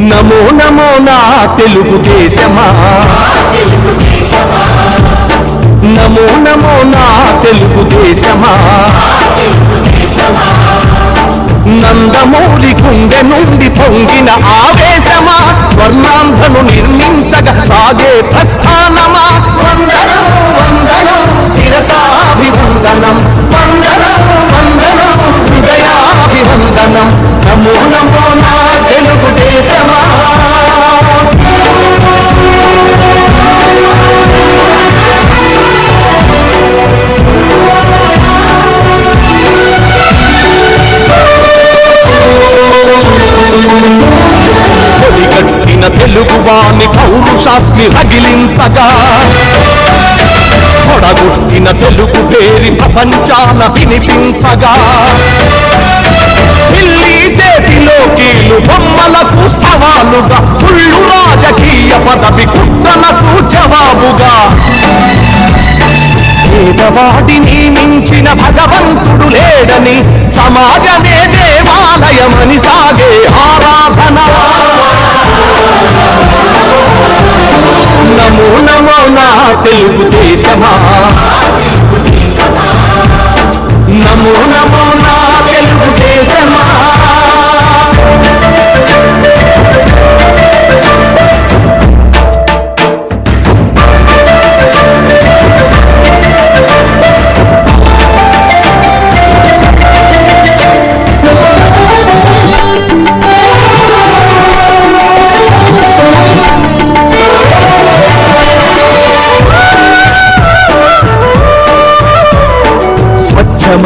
నమో నమో నా తెలుగుదేశమా నమో నమో నా తెలుగుదేశమా నందమూరి గుండె నుండి పొంగిన ఆవేశమా? స్వర్ణాంధ్రను కొడిగట్టిన తెలుగువాణి పౌరుషాస్ని రగిలించగా. కొడగొట్టిన తెలుగు పేరి ప్రపంచాన వినిపించగా. ఢిల్లీ చేతిలో కీలు బొమ్మలకు సవాలుగా కుళ్ళు రాజకీయ పదవి కుట్రలకు జవాబుగా. పేదవాడిని మించిన భగవంతుడు లేడని సమాజమే దేవాలయమని సాగే ఆరాధన. నా తెలుగుదేశమా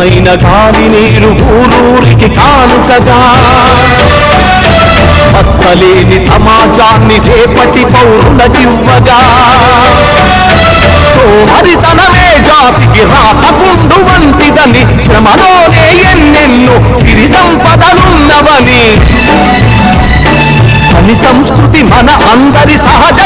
స్వచ్ఛమైన గాలి నీరు ఊరూరికి కానుకగా. పచ్చలేని సమాజాన్ని రేపటి పౌరులకివ్వగా సోమరితనమే జాతికి రాతకుండు వంటిదని శ్రమలోనే ఎన్నెన్నో సిరి సంపదలున్నవని. పని సంస్కృతి మన అందరి సహజ